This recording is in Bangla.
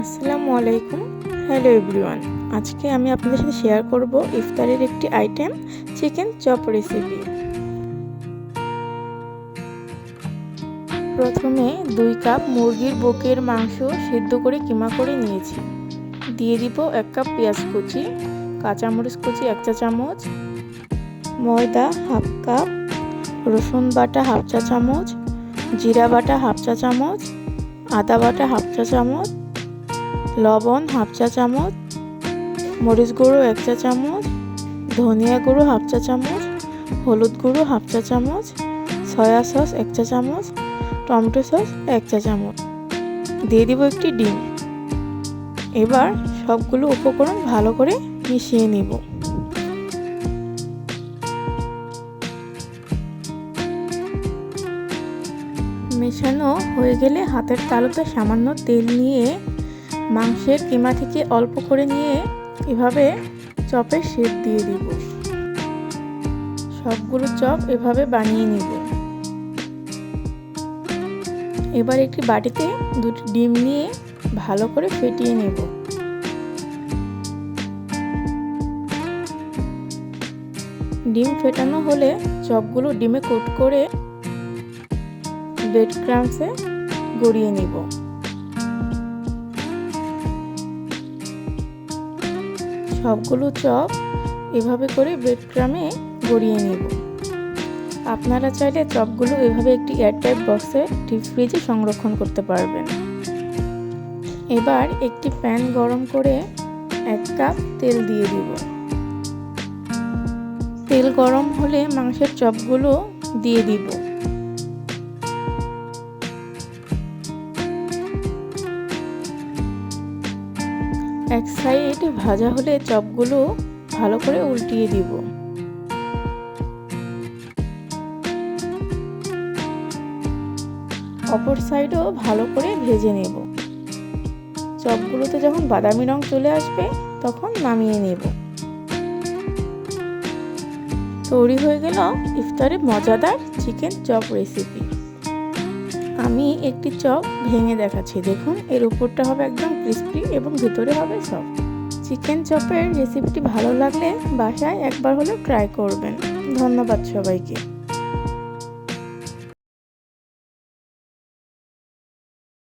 আসসালামু আলাইকুম। হ্যালো এভরিওয়ান, আজকে আমি আপনাদের সাথে শেয়ার করব ইফতারের একটি আইটেম, চিকেন চপ রেসিপি। প্রথমে দুই কাপ মুরগির বুকের মাংস সিদ্ধ করে কিমা করে নিয়েছি। দিয়ে দিব এক কাপ পেঁয়াজ কুচি, কাঁচামরিচ কুচি এক চা চামচ, ময়দা হাফ কাপ, রসুন বাটা হাফ চা চামচ, জিরা বাটা হাফ চা চামচ, আদা বাটা হাফ চা চামচ লবণ হাফ চা চামচ, মরিচ গুঁড়ো এক চা চামচ, ধনিয়া গুঁড়ো হাফ চা চামচ, হলুদ গুঁড়ো হাফ চা চামচ, সয়া সস এক চা চামচ, টমেটো সস এক চা চামচ। দিয়ে দিব একটি ডিম। এবার সবগুলো উপকরণ ভালো করে মিশিয়ে নিব। মেশানো হয়ে গেলে হাতের তালুতে সামান্য তেল নিয়ে মাংসের কিমা থেকে অল্প করে নিয়ে এভাবে চপের শেপ দিয়ে দিব। সবগুলো চপ এভাবে বানিয়ে নিব। এবার একটি বাটিতে দুটি ডিম নিয়ে ভালো করে ফেটিয়ে নেব। ডিম ফেটানো হলে চপগুলো ডিমে কোট করে ব্রেড ক্রামসে গড়িয়ে নিব। সবগুলো চপ এভাবে করে ব্রেড ক্রামে গড়িয়ে নেব। আপনারা চাইলে চপগুলো এভাবে একটি এয়ারটাইট বক্সে ডিপ ফ্রিজে সংরক্ষণ করতে পারবেন। এবার একটি প্যান গরম করে এক কাপ তেল দিয়ে দিব। তেল গরম হলে মাংসের চপগুলো দিয়ে দিব। এক সাইড ভাজা হলে চপগুলো ভালো করে উল্টিয়ে দিব। অপর সাইডও ভালো করে ভেজে নেব। চপগুলোতে যখন বাদামি রং চলে আসবে, তখন নামিয়ে নেব। তৈরি হয়ে গেল ইফতারে মজাদার চিকেন চপ রেসিপি আমি একটি চপ ভেঙে দেখাচ্ছি। দেখুন, এর উপরটা হবে একদম ক্রিস্পি এবং ভেতরে হবে চপ চিকেন চপের রেসিপিটি ভালো লাগলে বাসায় একবার হলেও ট্রাই করবেন। ধন্যবাদ সবাইকে।